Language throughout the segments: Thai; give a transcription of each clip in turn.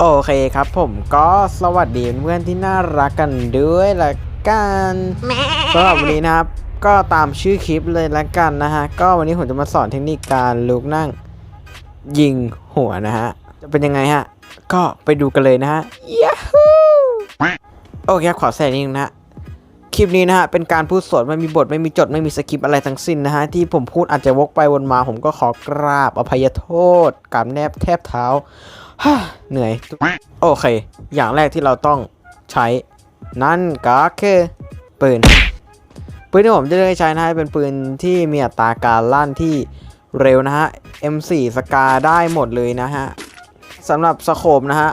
โอเคครับผมก็สวัสดีเพื่อนที่น่ารักกันด้วยละกันสำหรับวันนี้นะครับ ก็ตามชื่อคลิปเลยละกันนะฮะ ก็วันนี้ผมจะมาสอนเทคนิคการลุกนั่ง ยิงหัวนะฮะ จะเป็นยังไงฮะ ก็ไปดูกันเลยนะฮะย a ฮูโอเคครับขอแสดงนิดนึงนะฮะ คลิปนี้นะฮะ เป็นการพูดสดไม่มีบทไม่มีจดไม่มีสคริปต์อะไรทั้งสิ้นนะฮะ ที่ผมพูดอาจจะวกไปวนมา ผมก็ขอกราบอภัยโทษกราบแนบแทบเท้าฮ่าเหนื่อย โอเค อย่างแรกที่เราต้องใช้ นั่นก็คือปืน ปืนที่ผมจะเลือกใช้นะฮะ เป็นปืนที่มีอัตราการลั่นที่เร็วนะฮะ M4 สกาได้หมดเลยนะฮะสำหรับสโคปนะฮะ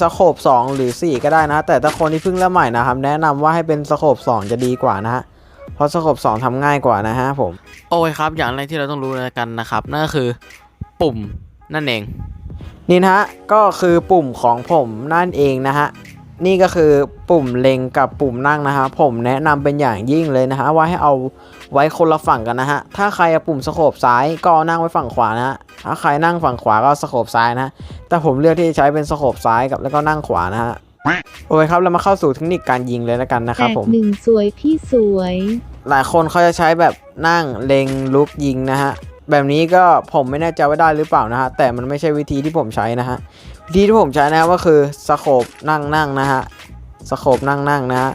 สโคป2หรือ 4 ก็ได้นะ แต่ถ้าคนที่เพิ่งเริ่มใหม่นะครับ แนะนำว่าให้เป็นสโคป2 จะดีกว่านะฮะเพราะสโคป2ทำง่ายกว่านะฮะผม โอเคครับ อย่างแรกที่เราต้องรู้กันนะครับ นั่นก็คือปุ่มนั่นเอง นี่นะฮะ ก็คือปุ่มของผมนั่นเองนะฮะนี่ก็คือปุ่มเล็งกับปุ่มนั่งนะฮะผมแนะนำเป็นอย่างยิ่งเลยนะฮะว่าให้เอาไว้คนละฝั่งกันนะฮะถ้าใครเอาปุ่มสโคปซ้ายก็เอานั่งไว้ฝั่งขวานะฮะ ถ้าใครนั่งฝั่งขวาก็สโคปซ้ายนะฮะแต่ผมเลือกที่จะใช้เป็นสโคปซ้ายกับแล้วก็นั่งขวานะฮะโอเคครับเรามาเข้าสู่เทคนิคการยิงเลยแล้วกันนะคแตรับกผมหนึ่งสวยพี่สวย หลายคนเขาจะใช้แบบนั่งเล็งลุกยิงนะฮะแบบนี้ก็ผมไม่แน่ใจว่าได้หรือเปล่านะฮะแต่มันไม่ใช่วิธีที่ผมใช้นะฮะวิธีที่ผมใช้นะก็คือสโคปนั่งนั่งนะฮะสโคปนั่งนั่งนะฮะ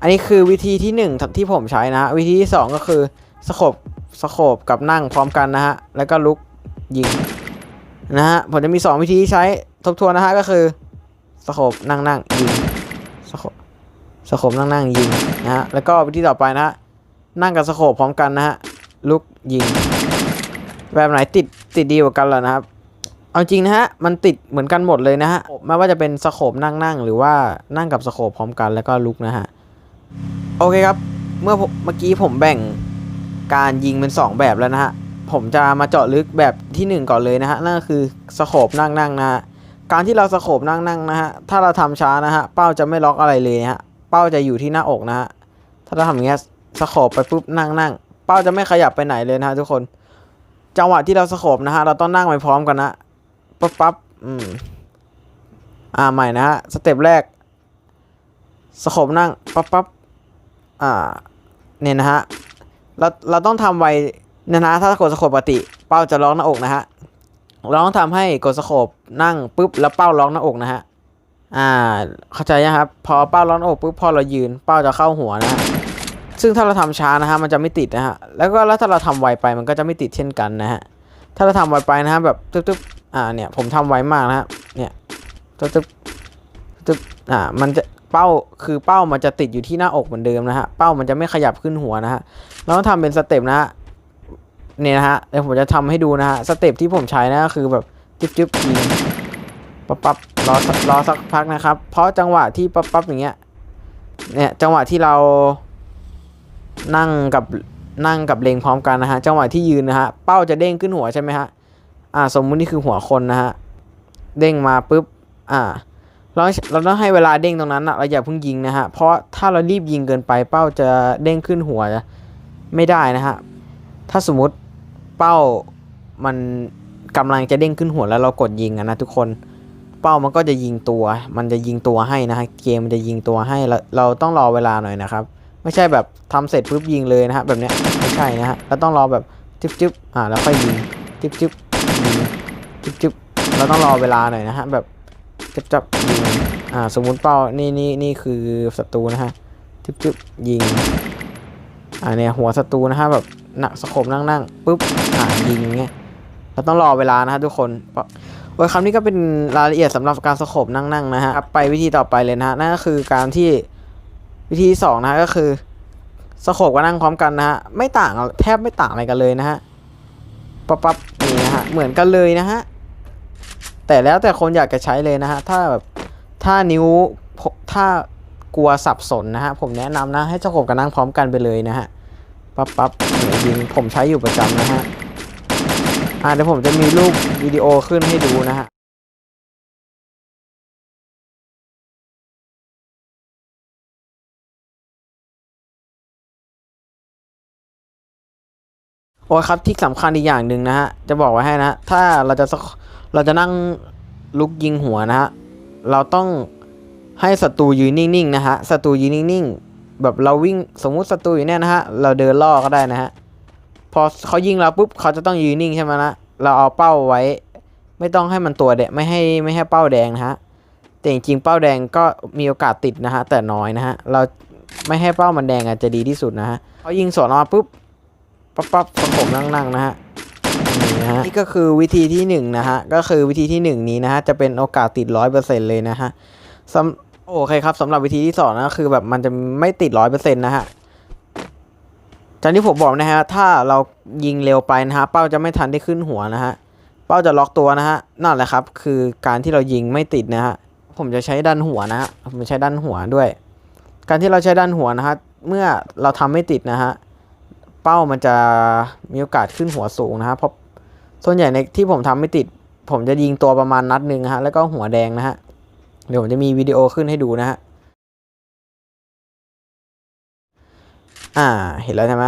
อันนี้คือวิธีที่หนึ่งที่ผมใช้นะฮะวิธีที่สองก็คือสโคปสโคปกับนั่งพร้อมกันนะฮะแล้วก็ลุก ยิงนะฮะผมจะมีสองวิธีที่ใช้ทบทวนนะฮะก็คือสโคปนั่งนั่งยิงสโคปสโคปนั่งนั่งยิงนะฮะแล้วก็วิธีต่อไปนะฮะนั่งกับสโคปพร้อมกันนะฮะลุกยิง แบบไหนติดติดดีกว่ากันล่ะนะครับ เอาจริงนะฮะมันติดเหมือนกันหมดเลยนะฮะไม่ว่าจะเป็นสโคปนั่งนั่งหรือว่านั่งกับสโคปพร้อมกันแล้วก็ลุกนะฮะโอเคครับเมื่อเมื่อกี้ผมแบ่งการยิงเป็น 2 แบบแล้วนะฮะ ผมจะมาเจาะลึกแบบทีหนึ่1 ก่อนเลยนะฮะนั่นก็คือสโคปนั่งนั่งนะฮะการที่เราสโคปนั่งนั่งนะฮะถ้าเราทำช้านะฮะเป้าจะไม่ล็อกอะไรเลยฮะเป้าจะอยู่ที่หน้าอกนะฮะถ้าเราทำอย่างเงี้ยสโคปไปปุ๊บนั่งนั่งเป้าจะไม่ขยับไปไหนเลยนะฮะทุกคน จังหวะที่เราสโคปนะฮะเราต้องนั่งไปพร้อมกันนะปั๊บปั๊บอืมอ่าใหม่นะฮะสเต็ปแรกสโคปนั่งปั๊บปั๊บอ่าเนี่ยนะฮะเราเราต้องทำไว นะนะถ้ากดสโคปปกติเป้าจะล็อกหน้าอกนะฮะเราต้องทำให้กดสโคปนั่งปุ๊บแล้วเป้าล็อกหน้าอกนะฮะอ่าเข้าใจยังครับ พอเป้าล็อกหน้าอกปุ๊บพอเรายืนเป้าจะเข้าหัวนะฮะซึ่งถ้าเราทำช้านะฮะมันจะไม่ติดนะฮะแล้วก็แล้วถ้าเราทำไวไปมันก็จะไม่ติดเช่นกันนะฮะถ้าเราทำไวไปนะฮะแบบตึ๊บตึ๊บอ่าเนี่ยผมทำไวมากนะฮะเนี่ยตึ๊บตึ๊บตึ๊บอ่ามันจะเป้าคือเป้ามันจะติดอยู่ที่หน้าอกเหมือนเดิมนะฮะเป้ามันจะไม่ขยับขึ้นหัวนะฮะเราต้องทำเป็นสเต็ปนะฮะ เนี่ยนะฮะเดี๋ยวผมจะทำให้ดูนะฮะสเต็ปที่ผมใช้นะก็คือแบบจึ๊บจึ๊บยิงปั๊บปั๊บรอรอสักพักนะครับ เพราะจังหวะที่ปั๊บปั๊บอย่างเงี้ยเนี่ยจังหวะที่เรานั่งกับนั่งกับเลงพร้อมกันนะฮะจังหวะที่ยืนนะฮะเป้าจะเด้งขึ้นหัวใช่ไหมฮะอ่าสมมุตินี่คือหัวคนนะฮะเด้งมาปุ๊บอ่าเราเราต้องให้เวลาเด้งตรงนั้นอะเราอย่าเพิ่งยิงนะฮะเพราะถ้าเรารีบยิงเกินไปเป้าจะเด้งขึ้นหัวไม่ได้นะฮะถ้าสมมติ เป้ามันกำลังจะเด้งขึ้นหัวแล้วเรากดยิงอะนะทุกคนเป้ามันก็จะยิงตัว มันจะยิงตัวให้นะฮะเกมมันจะยิงตัวให้เราเราต้องรอเวลาหน่อยนะครับ ไม่ใช่แบบทำเสร็จปุ๊บยิงเลยนะฮะแบบเนี้ยไม่ใช่นะฮะเราต้องรอแบบจึ๊บจึ๊บอ่าแล้วค่อยยิงจึ๊บจึ๊บยิงจึ๊บจึ๊บเราต้องรอเวลาหน่อยนะฮะแบบจับจับยิงอ่าสมมุติเป้านี่นี่นี่คือศัตรูนะฮะจึ๊บจึ๊บยิง อ่าเนี่ยหัวศัตรูนะฮะแบบหนักสโคบนั่งนั่งปุ๊บอ่ายิงเงี้ยเราต้องรอเวลานะฮะทุกคนโอ้ยคำนี้ก็เป็นรายละเอียดสำหรับการสโคบนั่งนั่งนะฮะไปวิธีต่อไปเลยนะฮะนั่นก็คือการที่วิธีที่สองนะฮะก็คือสโคบกับนั่งพร้อมกันนะฮะไม่ต่างแทบไม่ต่างอะไรกันเลยนะฮะปั๊บปั๊บนี่นะฮะเหมือนกันเลยนะฮะแต่แล้วแต่คนอยากจะใช้เลยนะฮะถ้าแบบถ้านิ้วพถ้า กลัวสับสนนะฮะ ผมแนะนำนะให้เจ้าของกับนั่งพร้อมกันไปเลยนะฮะ ปั๊บปั๊บเนี่ยยิงผมใช้อยู่ประจำนะฮะ อ่าเดี๋ยวผมจะมีรูปวิดีโอขึ้นให้ดูนะฮะโอ้ครับที่สำคัญอีกอย่างหนึ่งนะฮะ จะบอกไว้ให้นะ ถ้าเราจะเราจะนั่งลุกยิงหัวนะฮะ เราต้อง ให้ศัตรูยืนนิ่งๆนะฮะศัตรูยืนนิ่งๆ แบบเราวิ่งสมมุติศัตรูอยู่เนี่ยนะฮะเราเดินล่อก็ได้นะฮะพอเขายิงเราปุ๊บเขาจะต้องยืนนิ่งใช่ไหมนะเราเอาเป้าไว้ ไม่ต้องให้มันตัวแดงไม่ให้ไม่ให้เป้าแดงนะฮะแต่จริงๆเป้าแดงก็มีโอกาสติดนะฮะแต่น้อยนะฮะเราไม่ให้เป้ามันแดงอาจจะดีที่สุดนะฮะเขายิงสวนออกมาปุ๊บปั๊บปั๊บประกบนั่งๆนะฮะนี่นะฮะนี่ก็คือวิธีที่หนึ่งนะฮะก็คือวิธีที่หนึ่งนี้นะฮะจะเป็นโอกาสติดร้อยเปอร์เซ็นเลยนะฮะ สำโอเคครับสำหรับวิธีที่สองนะคือแบบมันจะไม่ติดร้อยเปอร์เซ็นต์นะฮะจากที่ผมบอกนะฮะถ้าเรายิงเร็วไปนะฮะเป้าจะไม่ทันได้ขึ้นหัวนะฮะเป้าจะล็อกตัวนะฮะนั่นแหละครับ คือการที่เรายิงไม่ติดนะฮะผมจะใช้ดันหัวนะฮะผมจะใช้ดันหัวด้วย การที่เราใช้ดันหัวนะฮะเมื่อเราทำไม่ติดนะฮะเป้ามันจะมีโอกาสขึ้นหัวสูงนะฮะเพราะส่วนใหญ่ในที่ผมทำไม่ติด ผมจะยิงตัวประมาณนัดหนึ่งนะฮะแล้วก็หัวแดงนะฮะ เดี๋ยวผมจะมีวิดีโอขึ้นให้ดูนะฮะ อ่า เห็นแล้วใช่ไหม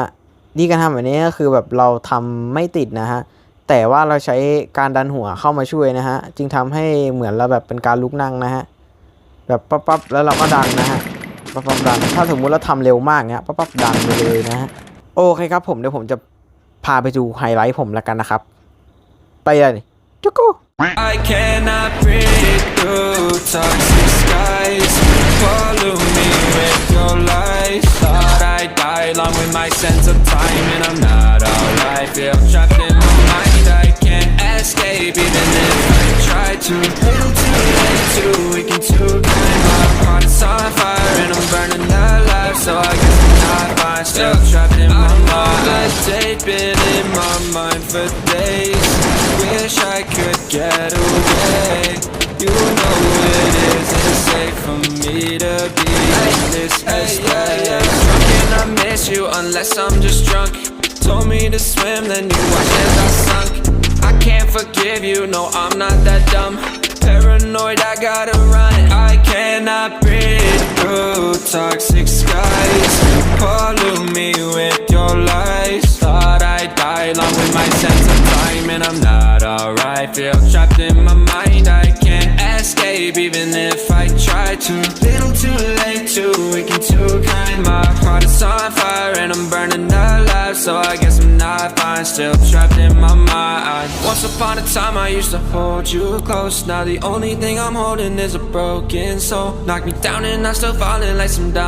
นี่การทำแบบนี้ก็คือแบบเราทำไม่ติดนะฮะ แต่ว่าเราใช้การดันหัวเข้ามาช่วยนะฮะ จึงทำให้เหมือนเราแบบเป็นการลุกนั่งนะฮะ แบบปั๊บปั๊บแล้วเราก็ดันนะฮะ ปั๊บปั๊บดันถ้าสมมุติเราทำเร็วมากเนี้ยปั๊บปั๊บดันไปเลยนะฮะ โอเคครับผมเดี๋ยวผมจะพาไปดูไฮไลท์ผมแล้วกันนะครับ ไปเลย Tickle. I cannot breathe through toxic skies. Follow me with your lies. Thought I'd die along with my sense of time, and I'm not alright. Feel trapped in my mind. I can't escape, even if I try to. Little too late, too weak and too kind. My heart's on fire, and I'm burning alive. So I guess I'm not fine. Still trapped in my mind. I've been in my mind for days. For me to be in this headspace. Drunk and I miss you unless I'm just drunk. Told me to swim, then you watched as I sunk. I can't forgive you, no, I'm not that dumb. Paranoid, I gotta run. I cannot breathe through toxic skies. Pollute me with your lies. Thought I'd die along with my sense of time, and I'm not alright. Feel trapped in my mind, I can't escape, even if try to. Little too late, too weak and too kind. My heart is on fire, and I'm burning alive. So I guess I'm not fine, still trapped in my mind. Once upon a time, I used to hold you close. Now the only thing I'm holding is a broken soul. Knock me down, and I'm still falling like some down.